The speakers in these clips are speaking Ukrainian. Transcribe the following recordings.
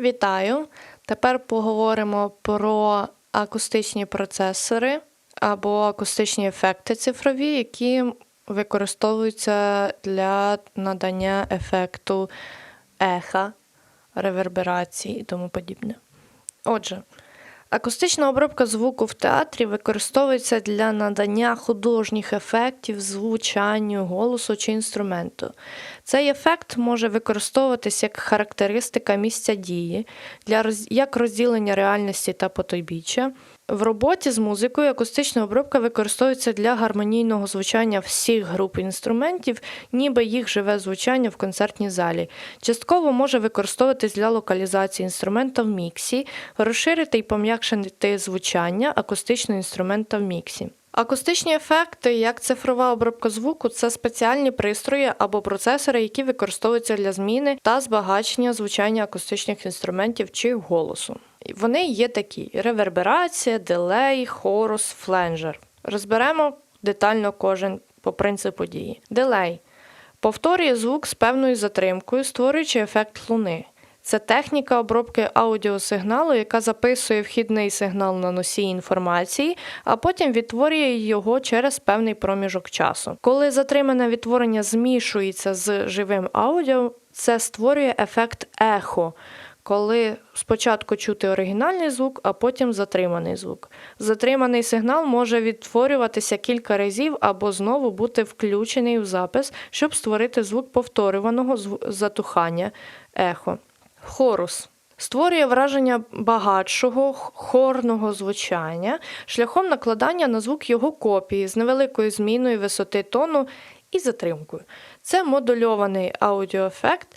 Вітаю! Тепер поговоримо про акустичні процесори або акустичні ефекти цифрові, які використовуються для надання ефекту еха, реверберації і тому подібне. Отже, акустична обробка звуку в театрі використовується для надання художніх ефектів звучанню, голосу чи інструменту. Цей ефект може використовуватись як характеристика місця дії, для роз... як розділення реальності та потойбіччя. В роботі з музикою акустична обробка використовується для гармонійного звучання всіх груп інструментів, ніби їх живе звучання в концертній залі. Частково може використовуватись для локалізації інструмента в міксі, розширити і пом'якшити звучання акустичного інструмента в міксі. Акустичні ефекти, як цифрова обробка звуку, це спеціальні пристрої або процесори, які використовуються для зміни та збагачення звучання акустичних інструментів чи голосу. Вони є такі: реверберація, дилей, хорус, фленджер. Розберемо детально кожен по принципу дії. Дилей повторює звук з певною затримкою, створюючи ефект луни. Це техніка обробки аудіосигналу, яка записує вхідний сигнал на носій інформації, а потім відтворює його через певний проміжок часу. Коли затримане відтворення змішується з живим аудіо, це створює ефект ехо. Коли спочатку чути оригінальний звук, а потім затриманий звук. Затриманий сигнал може відтворюватися кілька разів або знову бути включений в запис, щоб створити звук повторюваного затухання ехо. Хорус створює враження багатшого хорного звучання шляхом накладання на звук його копії з невеликою зміною висоти тону і затримкою. Це модульований аудіоефект,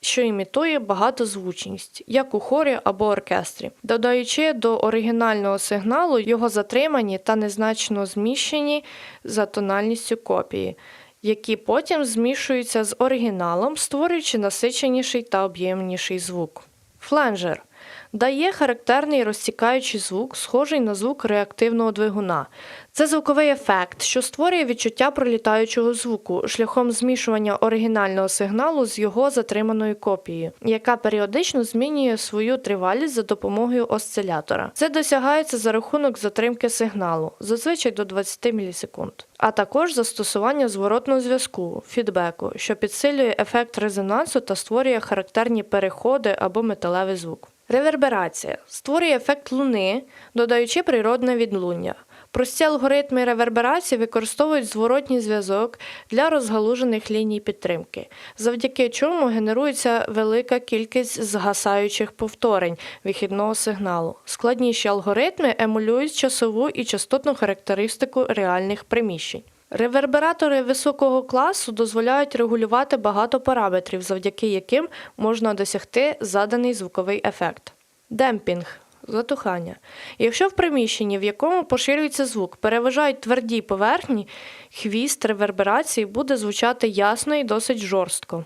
що імітує багатозвучність, як у хорі або оркестрі, додаючи до оригінального сигналу його затримані та незначно зміщені за тональністю копії які потім змішуються з оригіналом, створюючи насиченіший та об'ємніший звук. Фленджер дає характерний розтікаючий звук, схожий на звук реактивного двигуна. Це звуковий ефект, що створює відчуття пролітаючого звуку шляхом змішування оригінального сигналу з його затриманою копією, яка періодично змінює свою тривалість за допомогою осцилятора. Це досягається за рахунок затримки сигналу, зазвичай до 20 мілісекунд, а також застосування зворотного зв'язку, фідбеку, що підсилює ефект резонансу та створює характерні переходи або металевий звук. Реверберація створює ефект луни, додаючи природне відлуння. Прості алгоритми реверберації використовують зворотній зв'язок для розгалужених ліній підтримки, завдяки чому генерується велика кількість згасаючих повторень вихідного сигналу. Складніші алгоритми емулюють часову і частотну характеристику реальних приміщень. Ревербератори високого класу дозволяють регулювати багато параметрів, завдяки яким можна досягти заданий звуковий ефект. Демпінг затухання. Якщо в приміщенні, в якому поширюється звук, переважають тверді поверхні, хвіст реверберації буде звучати ясно і досить жорстко.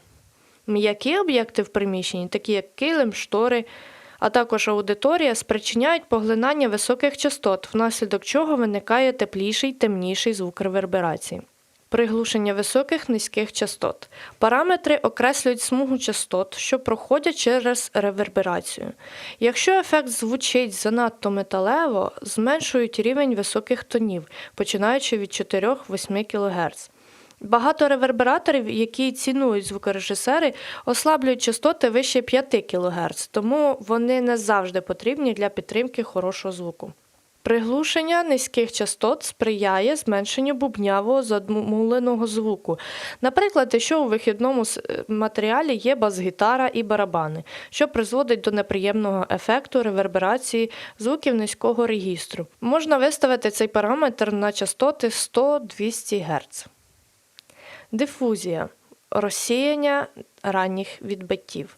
М'які об'єкти в приміщенні, такі як килим, штори, а також аудиторія, спричиняють поглинання високих частот, внаслідок чого виникає тепліший темніший звук реверберації. Приглушення високих низьких частот. Параметри окреслюють смугу частот, що проходять через реверберацію. Якщо ефект звучить занадто металево, зменшують рівень високих тонів, починаючи від 4-8 кГц. Багато ревербераторів, які цінують звукорежисери, ослаблюють частоти вище 5 кГц, тому вони не завжди потрібні для підтримки хорошого звуку. Приглушення низьких частот сприяє зменшенню бубнявого задмуленого звуку. Наприклад, якщо у вихідному матеріалі є бас-гітара і барабани, що призводить до неприємного ефекту реверберації звуків низького регістру. Можна виставити цей параметр на частоти 100-200 Гц. Дифузія розсіяння ранніх відбиттів.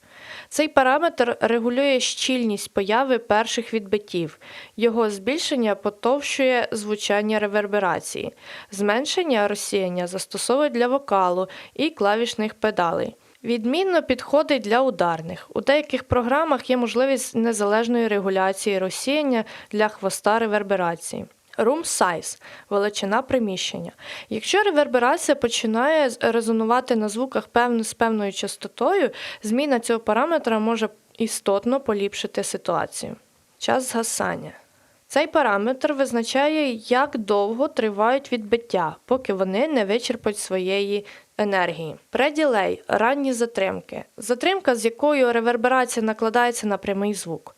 Цей параметр регулює щільність появи перших відбиттів. Його збільшення потовщує звучання реверберації, зменшення розсіяння застосовують для вокалу і клавішних педалей. Відмінно підходить для ударних. У деяких програмах є можливість незалежної регуляції розсіяння для хвоста реверберації. Room size – величина приміщення. Якщо реверберація починає резонувати на звуках з певною частотою, зміна цього параметра може істотно поліпшити ситуацію. Час згасання. Цей параметр визначає, як довго тривають відбиття, поки вони не вичерпають своєї енергії. Преділей ранні затримки. Затримка, з якою реверберація накладається на прямий звук.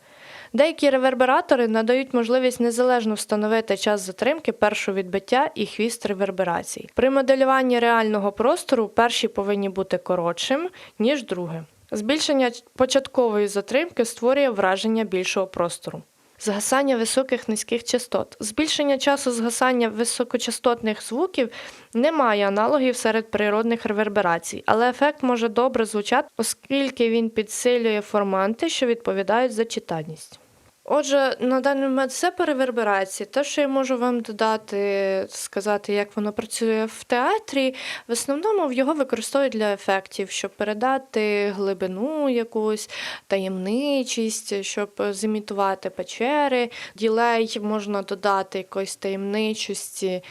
Деякі ревербератори надають можливість незалежно встановити час затримки першого відбиття і хвіст реверберацій. При моделюванні реального простору перші повинні бути коротшим, ніж друге. Збільшення початкової затримки створює враження більшого простору. Згасання високих низьких частот. Збільшення часу згасання високочастотних звуків не має аналогів серед природних реверберацій, але ефект може добре звучати, оскільки він підсилює форманти, що відповідають за читальність. Отже, на даний момент все по реверберації. Те, що я можу вам додати, сказати, як воно працює в театрі, в основному його використовують для ефектів, щоб передати глибину якусь, таємничість, щоб зімітувати печери. Ділей можна додати якоїсь таємничості.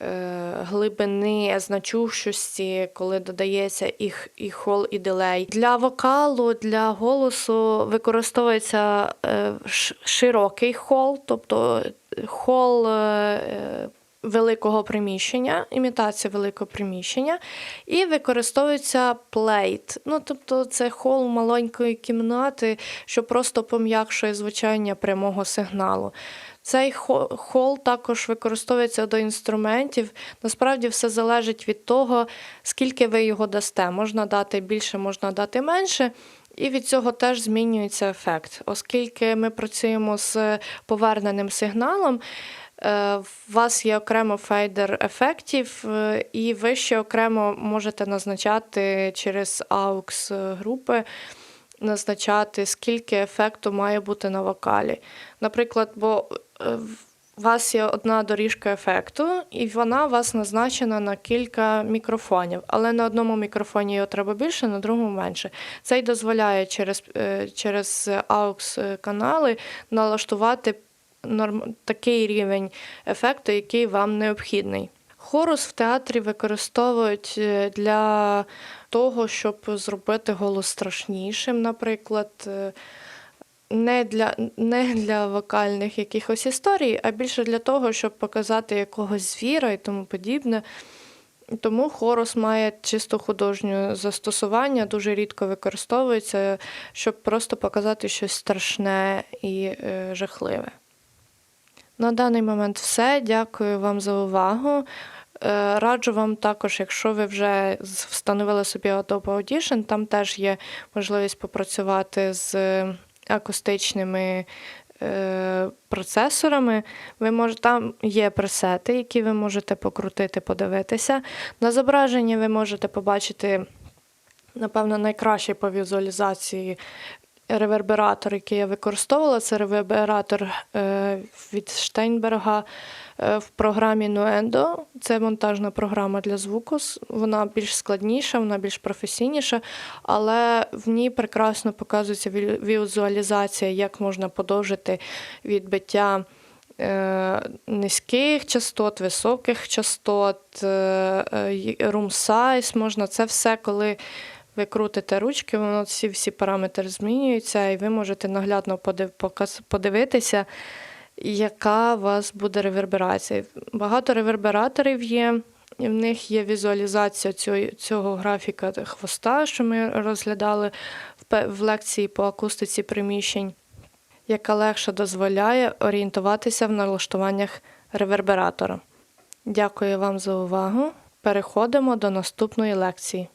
Е, Глибини, значущості, коли додається і, і хол, і дилей. Для вокалу, для голосу використовується е, широкий хол, тобто хол е, великого приміщення, імітація великого приміщення, і використовується плейт. Ну, тобто це хол маленької кімнати, що просто пом'якшує звучання прямого сигналу. Цей хо- хол також використовується до інструментів. Насправді все залежить від того, скільки ви його дасте. Можна дати більше, можна дати менше. І від цього теж змінюється ефект. Оскільки ми працюємо з поверненим сигналом, е, у вас є окремо фейдер ефектів, е, і ви ще окремо можете назначати через AUX групи назначати, скільки ефекту має бути на вокалі. Наприклад, бо е, у вас є одна доріжка ефекту, і вона у вас назначена на кілька мікрофонів, але на одному мікрофоні його треба більше, на другому менше. Це й дозволяє через, е, через AUX канали налаштувати норм... такий рівень ефекту, який вам необхідний. Хорус в театрі використовують е, для того, щоб зробити голос страшнішим, наприклад. Не для, не для вокальних якихось історій, а більше для того, щоб показати якогось звіра і тому подібне. Тому хорус має чисто художнє застосування, дуже рідко використовується, щоб просто показати щось страшне і е, жахливе. На даний момент все. Дякую вам за увагу. Е, Раджу вам також, якщо ви вже встановили собі Adobe Audition, там теж є можливість попрацювати з акустичними е, процесорами. Ви мож, там є пресети, які ви можете покрутити, подивитися. На зображенні ви можете побачити, напевно, найкраще по візуалізації ревербератор, який я використовувала, це ревербератор е, від Штейнберга е, в програмі Nuendo. Це монтажна програма для звуку. Вона більш складніша, вона більш професійніша, але в ній прекрасно показується візуалізація, як можна подовжити відбиття. е, Низьких частот, високих частот, room size можна це все, коли ви крутите ручки, воно всі всі параметри змінюються, і ви можете наглядно подивитися, яка у вас буде реверберація. Багато ревербераторів є, і в них є візуалізація цього, графіка хвоста, що ми розглядали в лекції по акустиці приміщень, яка легше дозволяє орієнтуватися в налаштуваннях ревербератора. Дякую вам за увагу. Переходимо до наступної лекції.